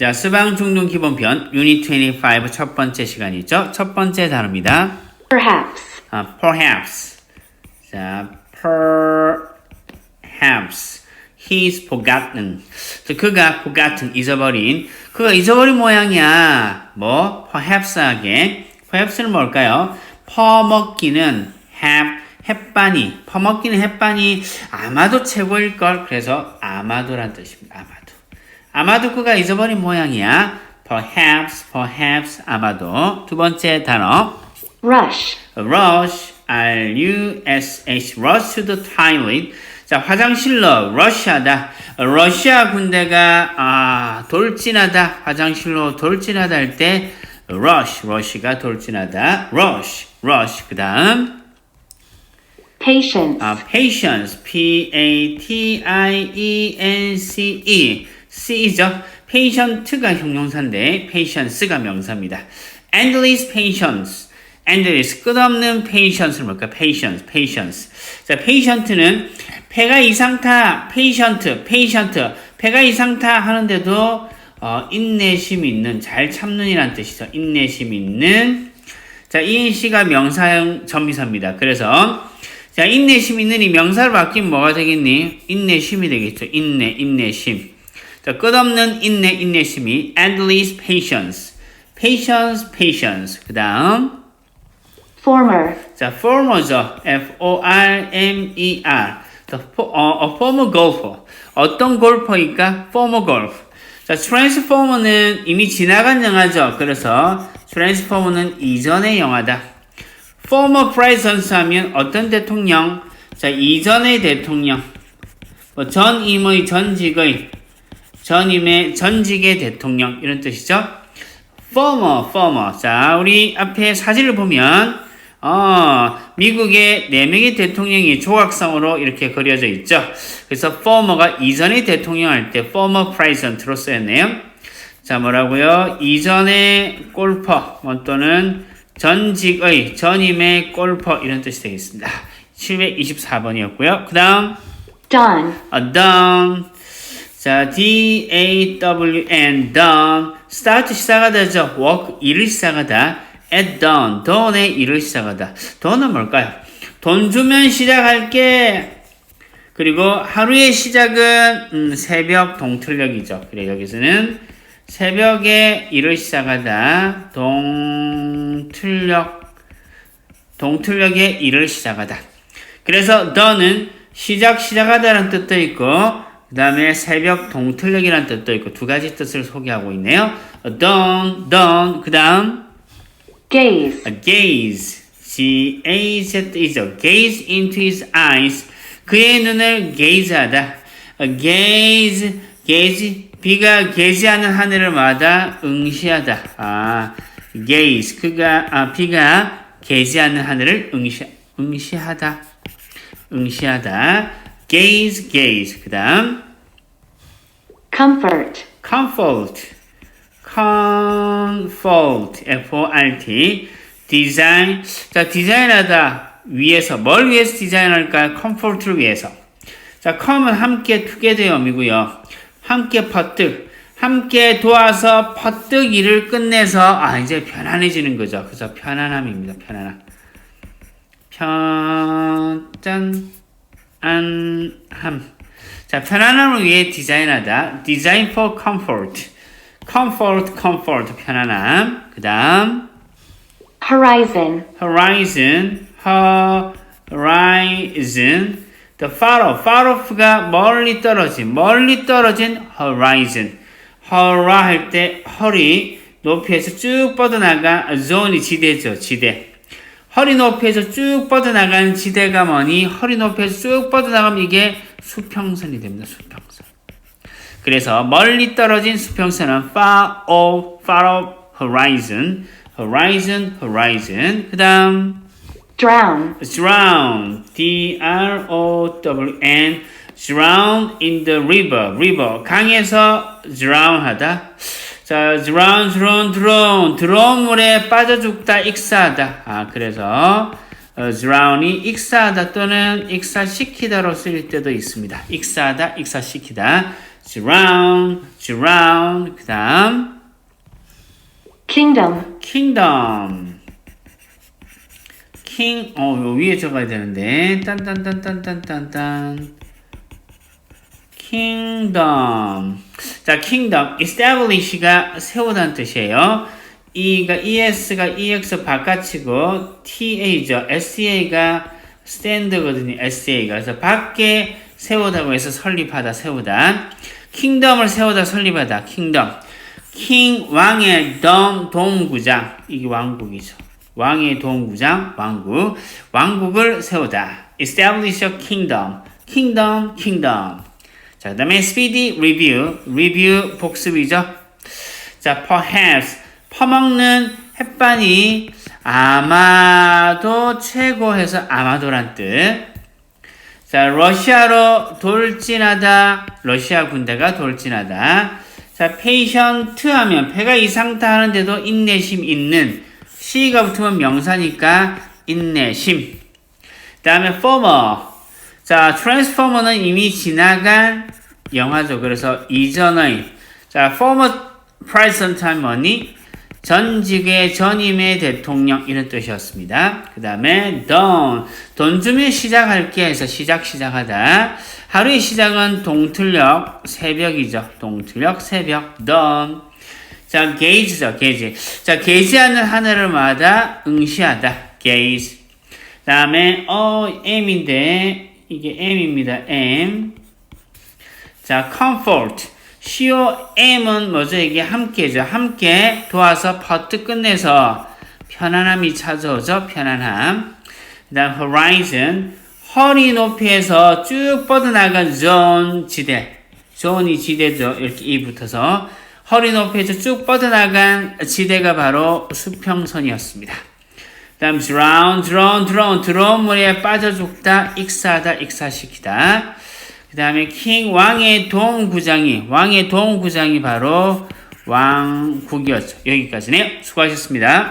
자, 수방 중등 기본편 유닛 25 첫 번째 시간이죠. 첫 번째 단어입니다. perhaps, 아, perhaps. 자, perhaps. He's forgotten. 자, 그가 forgotten, 잊어버린. 그가 잊어버린 모양이야. 뭐? perhaps하게. perhaps는 뭘까요? 퍼먹기는 have, 햇반이. 퍼먹기는 햇반이 아마도 최고일 걸. 그래서 아마도란 뜻입니다. 아마도. 아마도 그가 잊어버린 모양이야. perhaps, perhaps, 아마도. 두 번째 단어. rush, rush, R-U-S-H, rush to the toilet. 자, 화장실로 rush하다. 러시아 군대가 아, 돌진하다. 화장실로 돌진하다 할 때 rush, rush가 돌진하다. rush, rush. 그다음 patience, 아, patience, P-A-T-I-E-N-C-E, C 죠. patient가 형용사인데 patience가 명사입니다. endless patience, endless 끝없는 patience는 뭘까? patience, patience. 자, patient는 폐가 이상타, patient, patient, 폐가 이상타 하는데도 어, 인내심 있는, 잘 참는이란 뜻이죠. 인내심 있는. 자, ENC가 명사형 전미사입니다. 그래서 자, 인내심 있는 이 명사를 바뀌면 뭐가 되겠니? 인내심이 되겠죠. 인내, 인내심. 자, 끝없는 인내, 인내심이 endless patience. patience, patience. 그 다음, former, 자, former죠. F-O-R-M-E-R. 자, fo- 어, a former golfer. 어떤 골퍼일까? former golf. 자, transformer는 이미 지나간 영화죠. 그래서 transformer는 이전의 영화다. former president 하면 어떤 대통령? 자, 이전의 대통령. 뭐 전임의, 전직의, 전임의, 전직의 대통령. 이런 뜻이죠. former, former. 자, 우리 앞에 사진을 보면, 어, 미국의 4명의 대통령이 조각상으로 이렇게 그려져 있죠. 그래서 former가 이전의 대통령 할 때 former president로 쓰였네요. 자, 뭐라고요? 이전의 골퍼, 뭐 또는 전직의, 전임의 골퍼, 이런 뜻이 되겠습니다. 724번이었고요. 그 다음, done, 아, done. 자, D-A-W-N, done. start 시작하다 죠. work, 일을 시작하다. at dawn, dawn의 일을 시작하다. dawn은 뭘까요? 돈 주면 시작할게. 그리고 하루의 시작은 음, 새벽 동틀녘이죠. 그래 여기서는 새벽에 일을 시작하다. 동틀녘 동틀녘에 일을 시작하다. 그래서 dawn은 시작 시작하다라는 뜻도 있고 그 다음에 새벽 동틀녘이라는 뜻도 있고 두 가지 뜻을 소개하고 있네요. dawn, dawn. 그 다음 gaze, gaze, G-A-Z-E죠. gaze into his eyes. 그의 눈을 gaze하다. gaze, gaze, 비가 게시하는 하늘을 마다 응시하다. 아, gaze, 그가, 아, 비가 게시하는 하늘을 응시, 응시하다. 응시하다. Gaze, gaze. 그 다음, comfort, comfort, comfort, F-O-R-T, design, 자, 디자인하다, 위해서, 뭘 위해서 디자인할까요? comfort를 위해서. 자, come은 함께 together이고요. 함께 퍼뜩, 함께 도와서 퍼뜩 일을 끝내서, 아, 이제 편안해지는 거죠. 그래서 편안함입니다, 편안함. 편, 짠, 안함. 자, 편안함을 위해 디자인하다. design for comfort. comfort, comfort, 편안함. 그 다음, horizon, horizon, horizon. the far off, far off가 멀리 떨어진, 멀리 떨어진 horizon. 허라 할때 허리 높이에서 쭉 뻗어나가 zone이 지대죠, 지대. 허리 높이에서 쭉 뻗어나가는 지대가 뭐니? 허리 높이에서 쭉 뻗어나가면 이게 수평선이 됩니다. 수평선. 그래서 멀리 떨어진 수평선은 far off, far off horizon, horizon, horizon. 그 다음 drown, drown, D-R-O-W-N, drown in the river, river. 강에서 drown하다. 자, drown, drown, drown. 들어온 물에 빠져 죽다, 익사하다. 아, 그래서 어, drown이 익사하다 또는 익사시키다로 쓰일 때도 있습니다. 익사하다, 익사시키다. drown, drown. 그 다음, kingdom, kingdom. king, 어, 요 위에 적어야 되는데. 딴딴딴딴딴딴딴. Kingdom. 자, kingdom. establish가 세우다는 뜻이에요. E가 ES가 EX 바깥이고 TA죠. SA가 stand거든요. SA가. 그래서 밖에 세우다고 해서 설립하다, 세우다. kingdom을 세우다, 설립하다. kingdom. king 왕의 동 동구장 이게 왕국이죠. 왕의 동구장 왕국 왕국을 세우다. establish a kingdom. kingdom kingdom. 자, 그 다음에 speedy review. 복습이죠. 자, perhaps 퍼먹는 햇반이 아마도 최고해서 아마도란 뜻. 자, 러시아로 돌진하다. 러시아 군대가 돌진하다. 자, patient 하면 배가 이상타 하는데도 인내심 있는 C가 붙으면 명사니까 인내심. 다음에 former. 자, transformer는 이미 지나간 영화죠. 그래서 이전의 자, former president 할머니 전직의 전임의 대통령 이런 뜻이었습니다. 그 다음에 dawn 돈 주면 시작할게 해서 시작 시작하다. 하루의 시작은 동틀력 새벽이죠. 동틀력 새벽 dawn. 자 gaze죠 gaze. 자 gaze하는 하늘을 마다 응시하다 gaze. 다음에 어 M인데 이게 M입니다. M. 자 comfort. CO M은 뭐죠? 이게 함께죠. 함께 도와서 버트 끝내서 편안함이 찾아오죠. 편안함. 그 다음 horizon. 허리 높이에서 쭉 뻗어나간 존 지대. 존이 지대죠. 이렇게 이 붙어서 허리 높이에서 쭉 뻗어나간 지대가 바로 수평선이었습니다. 다음 drown, drown, 물에 빠져 죽다, 익사하다, 익사시키다. 그 다음에 king 왕의 동구장이 왕의 동구장이 바로 왕국이었죠. 여기까지네요. 수고하셨습니다.